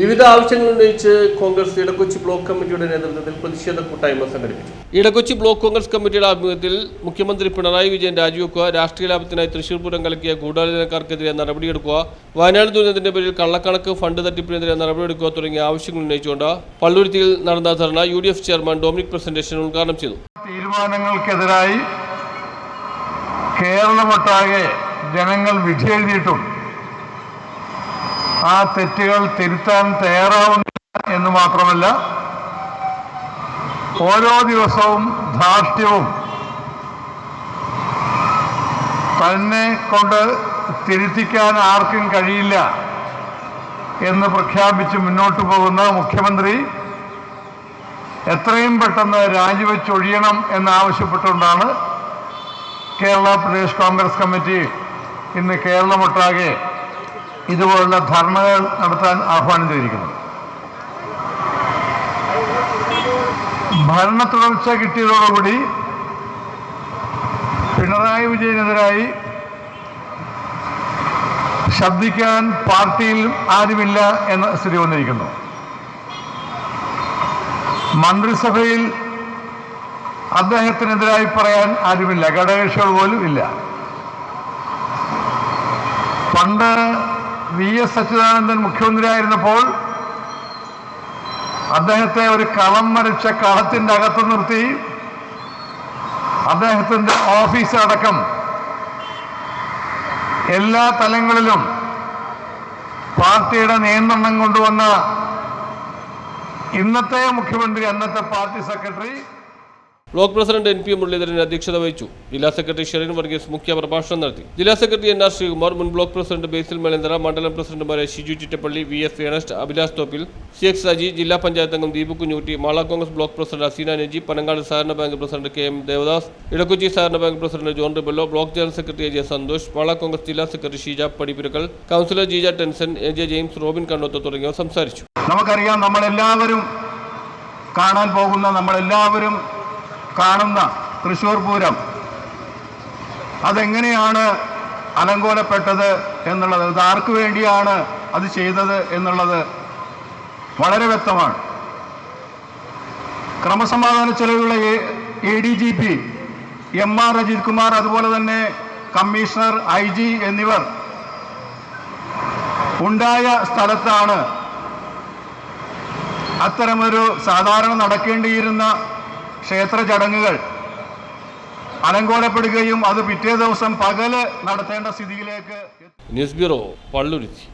വിവിധ ആവശ്യങ്ങൾ ഉന്നയിച്ച് കോൺഗ്രസ് ഇടക്കൊച്ചി ബ്ലോക്ക് കമ്മിറ്റിയുടെ നേതൃത്വത്തിൽ പ്രതിഷേധ കൂട്ടായ്മ സംഘടിപ്പിച്ചു. ഇടക്കൊച്ചി ബ്ലോക്ക് കോൺഗ്രസ് കമ്മിറ്റിയുടെ ആഭിമുഖ്യത്തിൽ മുഖ്യമന്ത്രി പിണറായി വിജയൻ രാജിവെക്കുക രാഷ്ട്രീയ ലാഭത്തിനായി തൃശൂർ പൂരം കലക്കിയ ഗൂഢാലോചനക്കാർക്കെതിരെ നടപടിയെടുക്കുക വയനാട് ദുരന്തത്തിന്റെ പേരിൽ കള്ളക്കണക്ക് ഫണ്ട് തട്ടിപ്പിനെതിരെ നടപടിയെടുക്കുക തുടങ്ങിയ ആവശ്യങ്ങൾ ഉന്നയിച്ചുകൊണ്ട് പള്ളുരുത്തിയിൽ നടന്ന dharna U D F chairman Dominic Presentation ഉദ്ഘാടനം ചെയ്തു. തീരുമാനങ്ങൾക്കെതിരായി കേരളമൊട്ടാകെ ജനങ്ങൾ വിധിയെഴുതിയിട്ടും ആ തെറ്റുകൾ തിരുത്താൻ തയ്യാറാവുന്നില്ല എന്ന് മാത്രമല്ല ഓരോ ദിവസവും ധാർഷ്ട്യവും തന്നെ കൊണ്ട് തിരുത്തിക്കാൻ ആർക്കും കഴിയില്ല എന്ന് പ്രഖ്യാപിച്ച് മുന്നോട്ട് പോകുന്ന മുഖ്യമന്ത്രി എത്രയും പെട്ടെന്ന് രാജിവെച്ചൊഴിയണം എന്നാവശ്യപ്പെട്ടുകൊണ്ടാണ് കേരള പ്രദേശ് കോൺഗ്രസ് കമ്മിറ്റി ഇന്ന് കേരളമൊട്ടാകെ ഇതുപോലുള്ള ധർണകൾ നടത്താൻ ആഹ്വാനം ചെയ്തിരിക്കുന്നു. ഭരണ തുടർച്ച കിട്ടിയതോടുകൂടി പിണറായി വിജയനെതിരായി ശബ്ദിക്കാൻ പാർട്ടിയിൽ ആരുമില്ല എന്ന സ്ഥിതി വന്നിരിക്കുന്നു. മന്ത്രിസഭയിൽ അദ്ദേഹത്തിനെതിരായി പറയാൻ ആരുമില്ല. ഘടകകക്ഷികൾ പോലും ഇല്ല. പണ്ട് വി എസ് അച്യുതാനന്ദൻ മുഖ്യമന്ത്രിയായിരുന്നപ്പോൾ അദ്ദേഹത്തെ ഒരു കളം മരിച്ച കളത്തിന്റെ അകത്ത് നിർത്തി. അദ്ദേഹത്തിന്റെ ഓഫീസ് അടക്കം എല്ലാ തലങ്ങളിലും പാർട്ടിയുടെ നിയന്ത്രണം കൊണ്ടുവന്ന ഇന്നത്തെ മുഖ്യമന്ത്രി അന്നത്തെ party secretary block president N P Muraleedharan അധ്യക്ഷത വഹിച്ചു. ജില്ലാ സെക്രട്ടറി ഷെറിൻ വർഗീസ് മുഖ്യ പ്രഭാഷണം നടത്തി. ജില്ലാ സെക്രട്ടറി എൻ ആർ ശ്രീകുമാർ മുൻ ബ്ലോക്ക് പ്രസിഡന്റ് ബേസിൽ മേളേന്ദ്ര മണ്ഡലം പ്രസിഡന്റുമാരായ Shiju Chittappally V S Ernest Abhilash Thoppil C X Saji ജില്ലാ പഞ്ചായത്ത് അംഗം ദീപു കുഞ്ഞൂട്ടി മാള കോൺഗ്രസ് ബ്ലോക്ക് പ്രസിഡന്റ് അസീന നജി പനങ്ങാട് സഹകരണ bank president K M Devadas Edakkochi സഹകരണ bank president John Rebello block general secretary A J Santhosh Mala Congress ജില്ലാ secretary Sheeja Padippurakkal councillor Jeeja Tenson A J James Robin Kannoth തുടങ്ങിയവർ സംസാരിച്ചു. നമുക്കറിയാം നമ്മളെല്ലാവരും കാണാൻ പോകുന്ന നമ്മളെല്ലാവരും കാണുന്ന തൃശ്ശൂർ പൂരം. അതെങ്ങനെയാണ് അലങ്കോലപ്പെട്ടത് എന്നുള്ളത്? അത് ആർക്കു വേണ്ടിയാണ് അത് ചെയ്തത് എന്നുള്ളത് വളരെ വ്യക്തമാണ്. ക്രമസമാധാന ചെലവുള്ള A D G P M R Ajith Kumar അതുപോലെ തന്നെ കമ്മീഷണർ ഐ ജി എന്നിവർ ഉണ്ടായ സ്ഥലത്താണ് അത്തരമൊരു സാധാരണ നടക്കേണ്ടിയിരുന്ന ക്ഷേത്ര ചടങ്ങുകൾ അലങ്കോലപ്പെടുകയും അത് പിറ്റേ ദിവസം പകൽ നടത്തേണ്ട സ്ഥിതിയിലേക്ക് ന്യൂസ് ബ്യൂറോ പള്ളുരുത്തി.